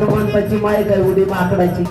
तुमची उडी माय काय उडी माकडाची?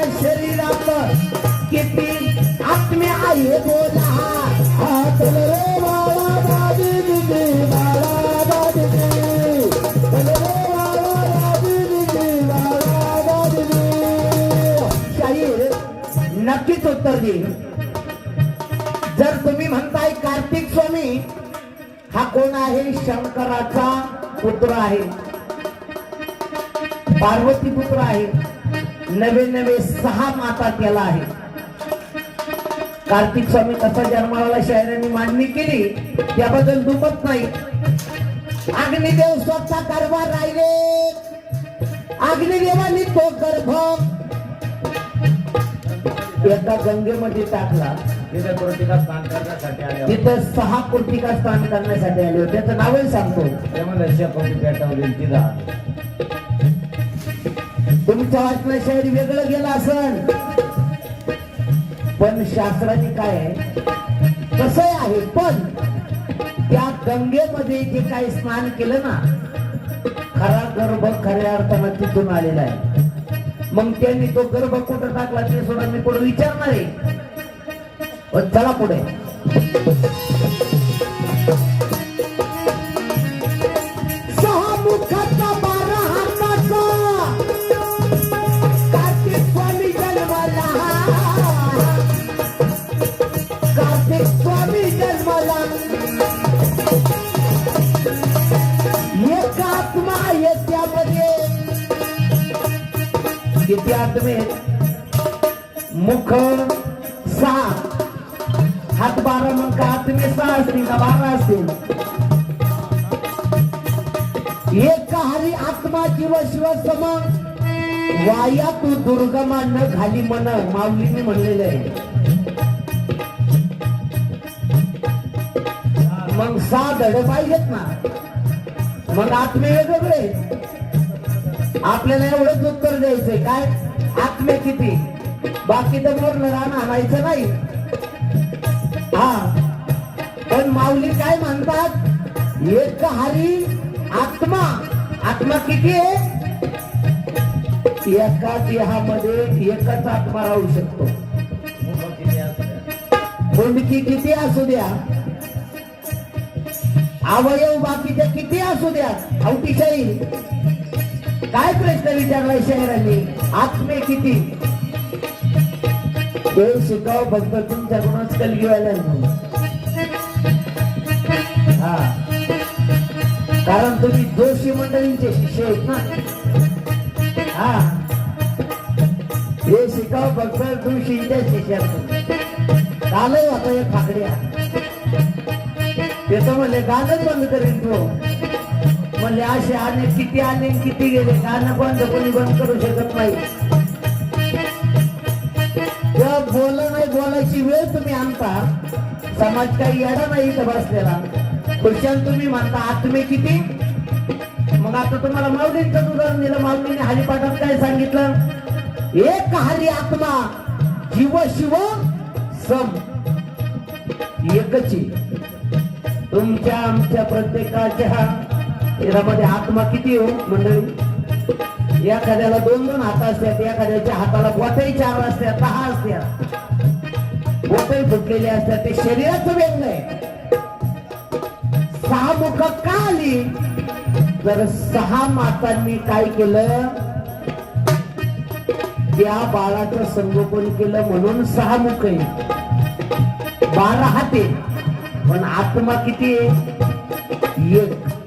स्वामीच्या शरीरात किती आत्म्या आहे बोला. रे बाळा दादी दिदी बाळा दादी. दिदी. नक्कीच उत्तर देईल जर तुम्ही म्हणताय कार्तिक स्वामी हा कोण आहे? शंकराचा पुत्र आहे. पार्वती पुत्र आहे. नवे नवे सहा माता केला आहे. कार्तिक स्वामी कसा जन्माला शायरांनी मांडणी केली. त्याबद्दल दुमत नाही. अग्निदेव स्वतः कारभार राहिले. अग्निदेवानी तो गर्भ एका गंगेमध्ये टाकला. तिथे कृतिका स्नान करण्यासाठी आले. तिथं सहा कृतिका स्नान करण्यासाठी आले होते. त्याचं नावही सांगतो. त्यामध्ये शेकोटी पेटवली तिला तुमच्या वाचलं शहर वेगळं गेलं असन. पण शास्त्राने काय कसं आहे? पण त्या गंगेमध्ये जे काही स्नान केलं ना खरा गर्भ खऱ्या अर्थानं तिथून आलेला आहे. मग त्यांनी तो गर्भ कुठं टाकला ते सोडा मी पुढे विचारणार आहे. पण चला पुढे. किती आत्मे मुख सहा हात बारा मग का आत्मे सहा असतील का बारा असतील एक हरी आत्मा जीव शिव सम वाया तू दुर्गमा न खाली मन. माऊलीने म्हणलेलं आहे. मग सहा धड पाहिजेत ना. मग आत्मे वेगवेगळे. आपल्याला एवढंच उत्तर द्यायचंय. काय? आत्मे किती? बाकी तर मोरलं रान आणायचं नाही. हा. पण माऊली काय म्हणतात? एक हरी आत्मा. आत्मा किती आहे? एकाच देहामध्ये एकच आत्मा राहू शकतो. मुलं किती मुंडकी किती असू द्या. अवयव बाकीच्या किती असू द्या. अवतीशाही काय प्रश्न विचारलाय शहरांनी आत्मे किती? ते शिकाव तुमच्या तुमच्याकडूनच कलगी व्हायला हा. कारण तुम्ही जोशी मंडळींचे शिष्य आहेत ना. हा. हे शिकाव फक्त तुळशीच्या शिष्यात कालही होता या फाकड्या. त्याचं म्हणले गाणं बंद करेन तो. म्हणजे असे अनेक किती अनेक आणि किती गेले गाणं बंद कोणी बंद करू शकत नाही. तेव्हा बोल नाही बोलायची वेळ तुम्ही आणता. समाज काही येणार नाही इथं बसलेला. खुर्च्यान तुम्ही म्हणता आत्मे किती? मग आता तुम्हाला माऊलींचं उदाहरण दिलं. माऊलीने हरिपाठात काय सांगितलं? एक हरी आत्मा जीव शिव सम. एकच. तुमच्या आमच्या प्रत्येकाच्या यामध्ये आत्मा किती हो मंडळी? एखाद्याला दोन दोन हात असतात एखाद्याच्या हाताला बोटही चार असतात दहा असतात. बोटही फुटलेले असतात ते शरीराचं वेगळं आहे. सहा मुख का आली? तर सहा मातांनी काय केलं? त्या बाळाचं संगोपन केलं म्हणून सहा मुख आहे बारा हाते पण आत्मा किती आहे? एक.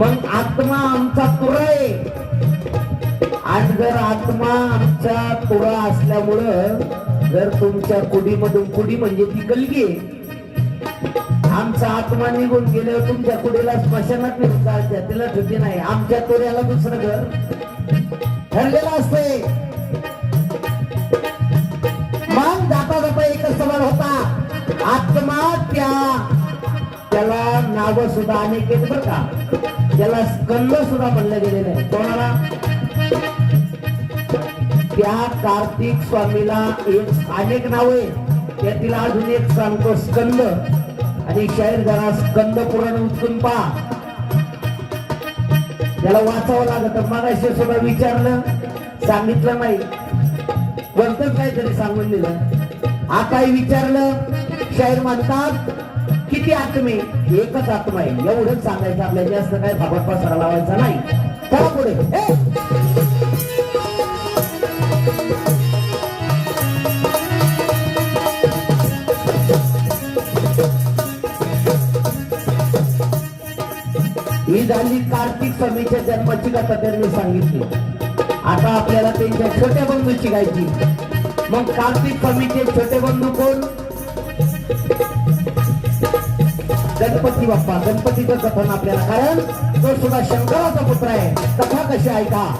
मग आत्मा आमचा तुरा आहे. आणि जर आत्मा आमचा तुरा असल्यामुळं जर तुमच्या कुडीमधून कुडी म्हणजे ती कलगी आमचा आत्मा निघून गेल्यावर तुमच्या कुडीला स्मशानात नेऊन जायच्या तिला ठुकी नाही. आमच्या तोऱ्याला दुसरं घर. ठरलेलं असतंय. मग जाता जाता एकच सवाल होता. आत्मा त्या त्याला नाव सुद्धा अनेक आहेत बरं का? त्याला स्कंद सुद्धा म्हणलं गेलेलं आहे. कोणाला? त्या कार्तिक स्वामीला एक अनेक नाव आहे त्यातील अजून एक सांगतो स्कंद. आणि शाहीर जरा स्कंद पुराण उचलून पहा. त्याला वाचावं लागत. मगाशी सुद्धा विचारलं सांगितलं नाही. वरतच काहीतरी सांगून दिलं. आताही विचारलं शाहीर म्हणतात किती आत्मे? एकच आत्मा आहे. एवढंच सांगायचं आपल्या जास्त काय भागवत पसरा लावायचा नाही. चला पुढे ही झाली कार्तिक स्वामीच्या जन्माची कथा त्यांनी सांगितली. आता आपल्याला त्यांच्या छोट्या बंधूची गायची मग कार्तिक स्वामीचे छोटे बंधू कोण? गणपती बाप्पा गणपतीचं कथन आपल्याला. कारण तो सुद्धा शंकराचा पुत्र आहे. कथा कशी ऐका?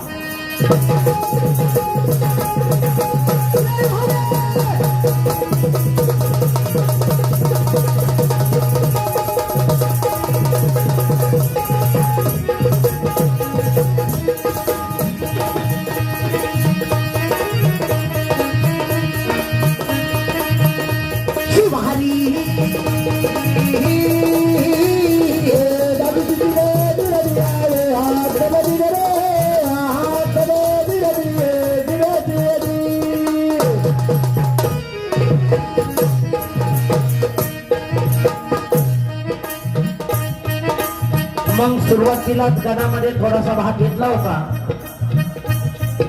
सुरुवातीलाच गणामध्ये थोडासा भाग घेतला होता.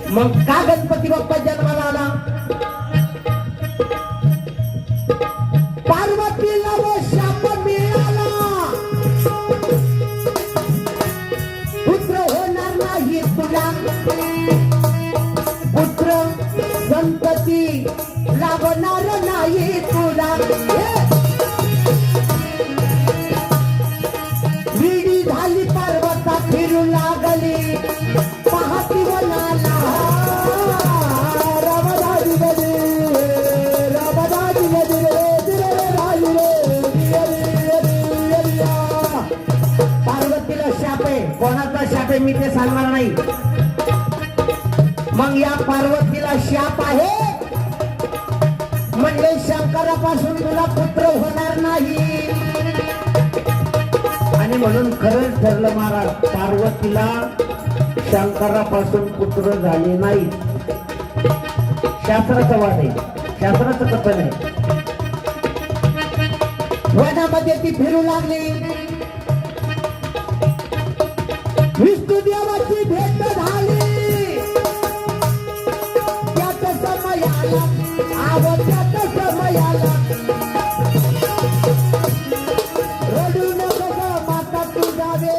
मग का गणपती बाप्पा जन्माला आला? चालणार नाही. मग या पार्वतीला शाप आहे? म्हणजे शंकरापासून तुला पुत्र होणार नाही. आणि म्हणून खरंच ठरलं महाराज पार्वतीला शंकरापासून पुत्र झाले नाही. शास्त्राचं वाद आहे. शास्त्राचं कथन आहे. वनामध्ये ती फिरू लागली. विष्णू देवाची भेट झाली. त्यात समयाला आव समयाला. रडू नको माता तू जावे.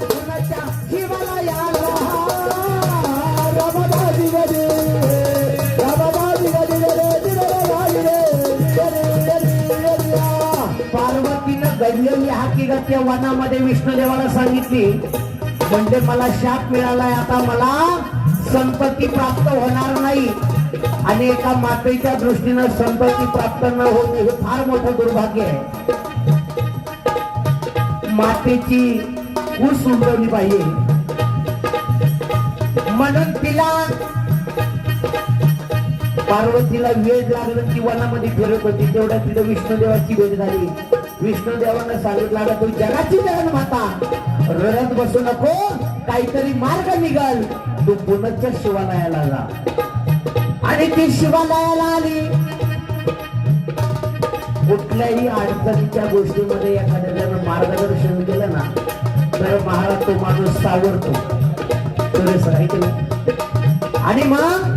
कुणाच्या शिवाला याला पार्वतीनं घडलेली हाकी गत्या वनामध्ये विष्णुदेवाला सांगितली. म्हणजे मला शाप मिळालाय. आता मला संपत्ती प्राप्त होणार नाही. आणि एका मातेच्या दृष्टीनं संपत्ती प्राप्त न होणे हे फार मोठं दुर्भाग्य आहे. मातेची ऊस उमरवली पाहिजे. म्हणून तिला पार्वतीला वेळ लागलं ती वनामध्ये फिरत होती. तेवढ्या तिला विष्णुदेवाची भेट झाली. विष्णुदेवानं सांगितलं तू जगाची जगन माता रडत बसू नको. काहीतरी मार्ग निघाल. तू पुनच्या शिवालयाला जा. आणि ती शिवालयाला आली. कुठल्याही अडचणीच्या गोष्टीमध्ये एखाद्या जर मार्गदर्शन केलं ना तर महाराज तो माणूस सावरतो. खरं सर आणि मग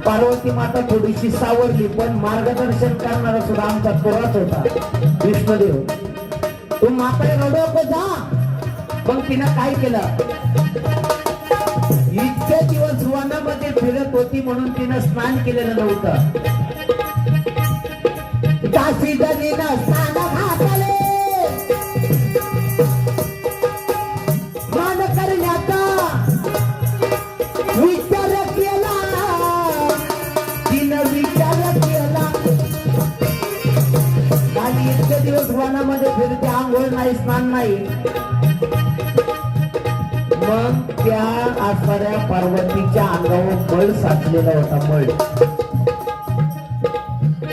पार्वती माता थोडीशी सावरली पण मार्गदर्शन करणारा सुद्धा आमचा तोराच होता. विष्णुदेव. तू माता रडो जा. मग तिनं काय केलं? इतके दिवस वनामध्ये फिरत होती म्हणून तिनं स्नान केलेलं नव्हतं. दासी जनीनं स्नान घातले मान करण्याचा विचार केला. तिनं विचार केला. आणि इतके दिवस वनामध्ये फिरते आंघोळ नाही स्नान नाही. मग त्या आसऱ्या पार्वतीच्या अंगावर मळ साचलेला होता मळ.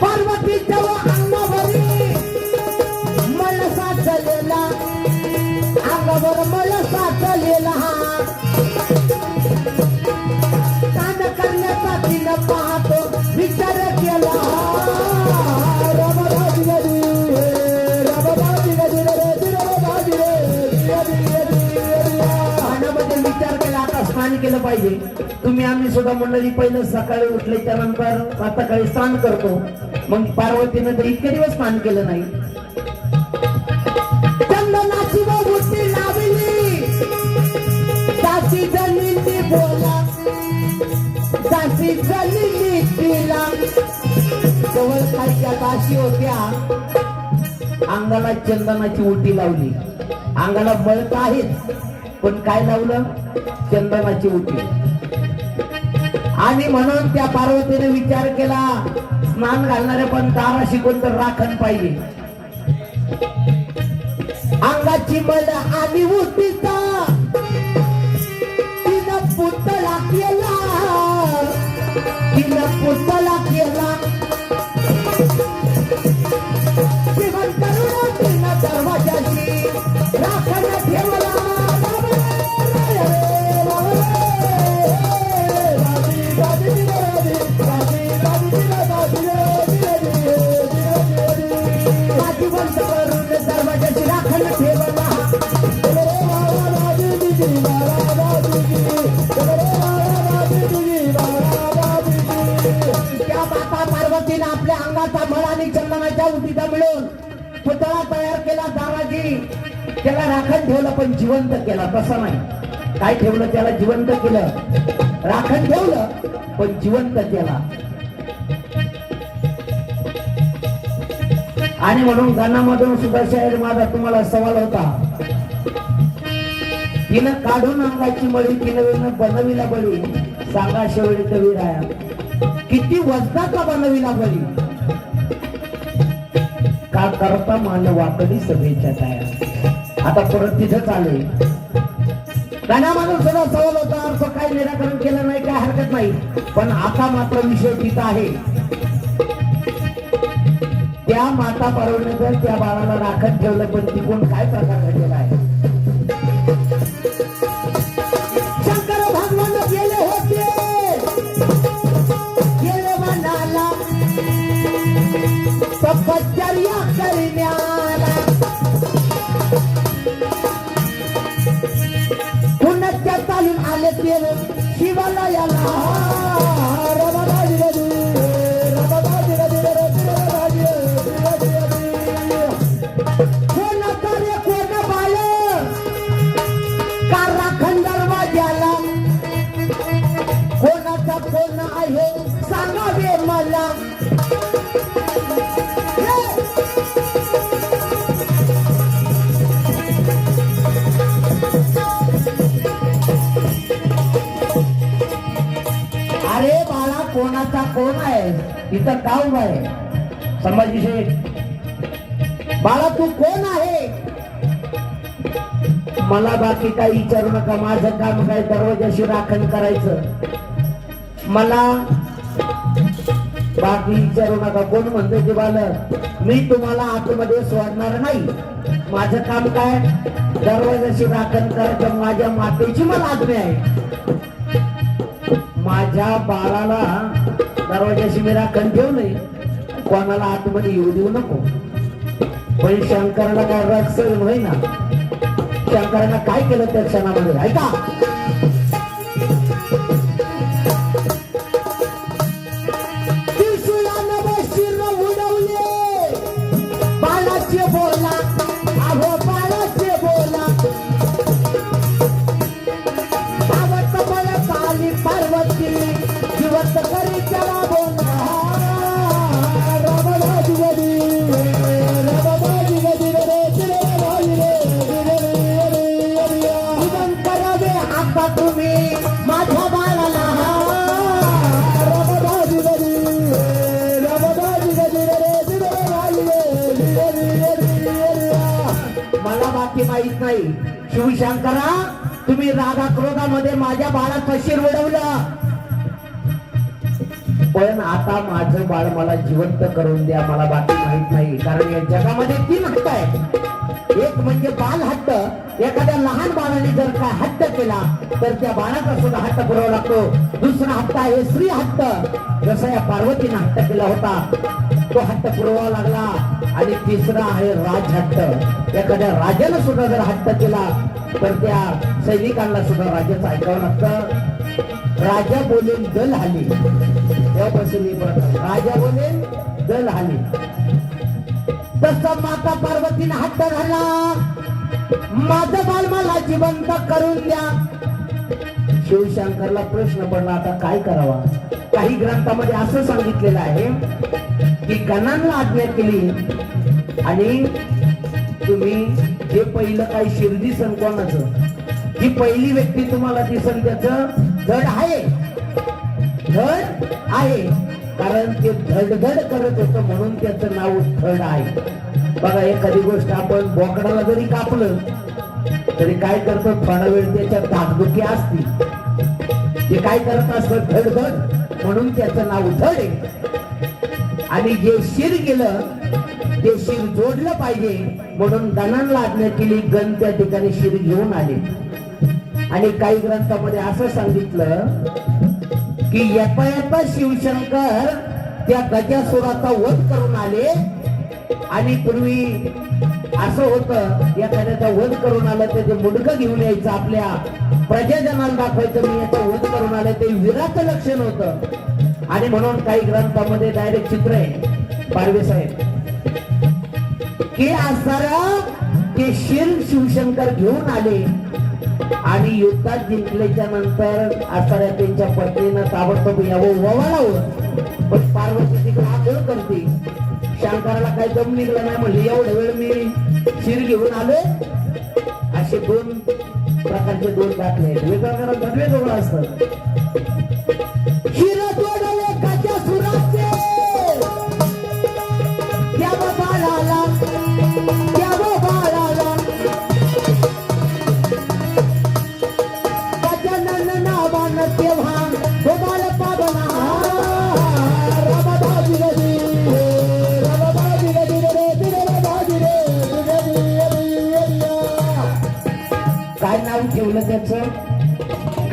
पार्वतीच्या अंगावरी मल साचलेला अंगावर मल साचलेला स्नान केलं पाहिजे. तुम्ही आम्ही सुद्धा मंडळी पहिलं सकाळी उठले त्यानंतर प्रातःकाळी स्नान करतो. मग पार्वतीनं तर इतके दिवस स्नान केलं नाही. जवळ खालच्या दासी होत्या. अंगाला चंदनाची उटी लावली. अंगाला बळत आहेच. पण काय लावलं? चंदनाची उठी. आणि म्हणून त्या पार्वतीने विचार केला स्नान घालणारे पण तारा शिकून तर राखण पाहिजे. अंगाची मल आणि उटीचा तिनं पुतळा केला. तिनं पुतळा केला. आपल्या अंगाचा मळ आणि चंदनाच्या तिथं मिळून पुतळा तयार केला दाराजी. त्याला राखण ठेवलं पण जिवंत केला. तसं नाही. काय ठेवलं त्याला? जिवंत केलं. राखण ठेवलं पण जिवंत केला. आणि म्हणून गाण्यामधून सुद्धा शाहीर माझा तुम्हाला सवाल होता. तिनं काढून अंगाची मळी तिनं बनविला बळी. सांगा शेवटी कवीराया किती वजनाचा बनविला बळी का करता मान वाकडी सभेच्या टाया आता परत तिथं चालू गाण्यामधून सुद्धा सवाल होता अर्थ काय निराकरण केलं नाही काय हरकत नाही. पण आता मात्र विषय तिथं आहे. त्या माता पार्वतीनं त्या बाळाला राखत ठेवलं पण तिकडून काय प्रकार घडलेला आहे? कोण आहे? इथं का उभा आहे संभाजी शेठ. बाळा तू कोण आहे? मला बाकी काही विचारू नका. माझं काम काय? दरवाजाशी राखण करायचं. मला बाकी विचारू नका. कोण म्हणतो ते बालक मी तुम्हाला आतमध्ये सोडणार नाही. माझं काम काय? दरवाजाशी राखण करायचं. माझ्या मातेची मला आज्ञा आहे. माझ्या बाळाला दरवाजाशी मी राखण ठेवलंय कोणाला आतमध्ये येऊ देऊ नको. पण शंकराला काय रक्त होईना. ना काय केलं त्या क्षणामध्ये? ऐका. माझं बाळ मला जिवंत करून द्या मला बाकी माहीत नाही. कारण या जगामध्ये तीन हट्ट आहेत. एक म्हणजे बाल हट्ट. एखाद्या लहान बाळाने जर काय हट्ट केला तर त्या बाळाचा सुद्धा हट्ट पुरावा लागतो. दुसरा हट्ट आहे स्त्री हट्ट. जसा या पार्वतीने हट्ट केला होता तो हट्ट पुरवावा लागला. आणि तिसरा आहे राज हट्ट. एखाद्या राजानं सुद्धा जर हट्ट केला तर त्या सैनिकांना सुद्धा राजाचं ऐकावं लागतं. राजा बोलेल दल हाली त्यापासून राजा बोलेल दल हाली तसं माता पार्वतीने हट्ट घाला माझं बाल मला जिवंत करून द्या. शिवशंकरला प्रश्न पडला आता काय करावा? काही ग्रंथामध्ये असं सांगितलेलं आहे की गणांना आज्ञा केली आणि तुम्ही हे पहिलं काही शिर्दी दिसन ही पहिली व्यक्ती तुम्हाला दिसन त्याचं धड आहे. धड आहे. कारण ते धडधड करत होतं म्हणून त्याचं नाव धड आहे. बघा एखादी गोष्ट आपण बोकडाला जरी कापलं तरी काय करतो? थोडा वेळ त्याच्या दागदुखी असती. ते काय करत असत? धडधड. म्हणून त्याचं नाव धड आहे. आणि जे शिर गेलं ते शिर जोडलं पाहिजे. म्हणून गणांना आज्ञा केली गण त्या ठिकाणी शिर घेऊन आले. आणि काही ग्रंथामध्ये असं सांगितलं की येता शिवशंकर त्या गजासुराचा वध करून आले. आणि पूर्वी असं होतं एखाद्याचा वध करून आलं त्याचे ते मुडकं घेऊन यायचं आपल्या प्रजाजनाला दाखवायचं मी याचा वध करून आलं ते वीराचं लक्षण होतं. आणि म्हणून काही ग्रंथामध्ये डायरेक्ट चित्र आहे पारवे साहेब. की असणारा ते शिर शिवशंकर घेऊन आले. आणि युद्धात जिंकल्याच्या नंतर असणाऱ्या त्यांच्या पत्नीनं ताबडतोब यावं ववाळावं पण पार्वती तिकडे आंघोळ करते. शंकराला काही दम निघला नाही म्हणजे एवढ्या वेळ मी शिर घेऊन आलो असे दोन प्रकारचे दोन दाखले आहेत. वेगळं धडवे असतात.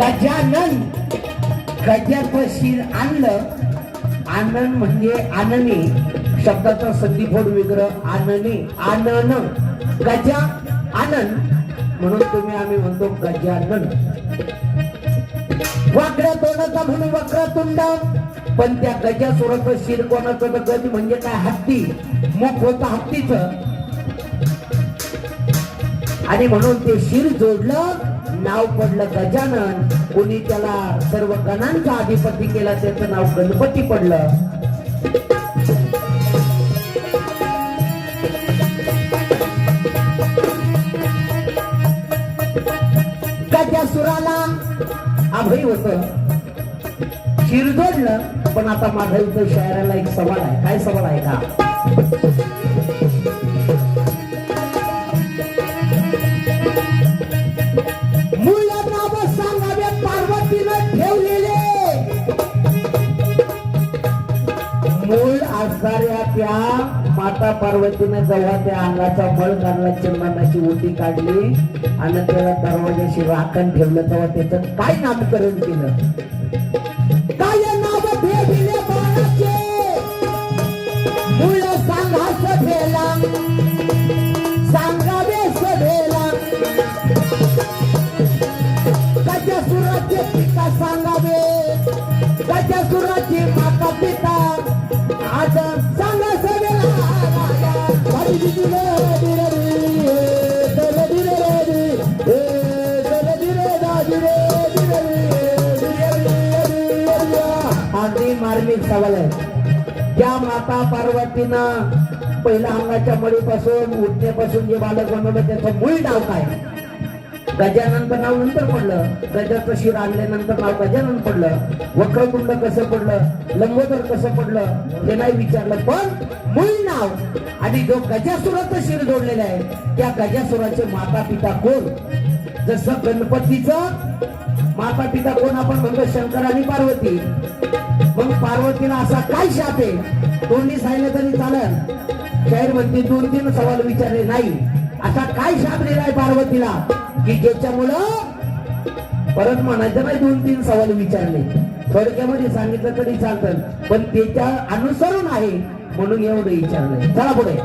गजानन. गजापशीर शिर आणलं. आनंद म्हणजे आनने. शब्दाचा संधिफोड विग्रह आनने आनन. गजा आनंद म्हणून तुम्ही आम्ही म्हणतो गजानन. वाकड्या तोंडाचा म्हणून वक्रतुंड. पण त्या गजासुराचं शिर कोणाचं? तर गज म्हणजे काय? हत्ती. मुख होतं हत्तीचं. आणि म्हणून ते शिर जोडलं नाव पडलं गजानन. कोणी त्याला सर्व गणांचा अधिपती केला त्याचं नाव गणपती पडलं. सुराला अभय होत. शिर पण आता माझ्या इथं शहराला एक सवाल आहे. काय सवाल आहे का? माता पार्वतीने जेव्हा त्या अंगाचा मळ काढला चंदनाची ओटी काढली आणि त्याला दरवाजाशी राखण ठेवलं तेव्हा त्याचं काय नामकरण केलं? पार्वतीनं पहिल्या अंगाच्या मळीपासून उठण्यापासून जे बालक बनवलं त्याचं मूळ नाव काय? गजानंतर नाव नंतर पडलं. गजाचं शिर आणल्यानंतर नाव गजानन पडलं. वक्रकुंड कसं पडलं? लंबोदर कसं पडलं? हे नाही विचारलं पण मूळ नाव. आणि जो गजासुराचं शिर जोडलेलं आहे त्या गजासुराचे माता पिता कोण? जसं गणपतीचं माता पिता कोण? आपण म्हणतो शंकर आणि पार्वती. मग पार्वतीला असा काय शाप आहे? तोंडी सांगितलं तरी चालत शाहीर म्हणते दोन तीन सवाल विचारले नाही. असा काय शाप दिलाय पार्वतीला? की ज्याच्यामुळं परत म्हणायचं नाही दोन तीन सवाल विचारले. थोडक्यामध्ये सांगितलं तरी चालतं पण त्याच्या अनुसरून आहे म्हणून एवढं विचारलंय. चला पुढे.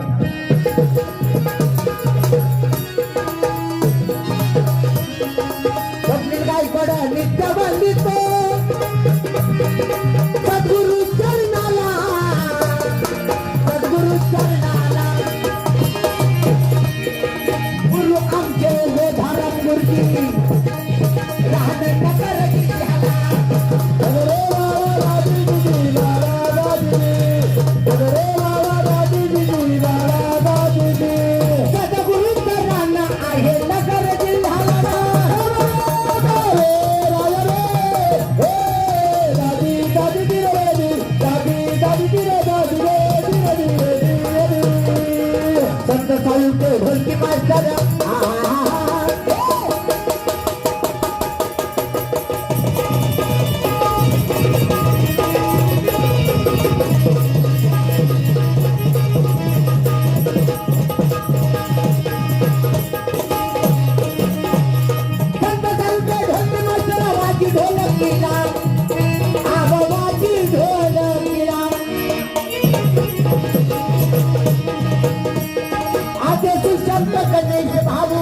संत बाबू भाऊ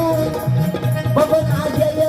बघून आजय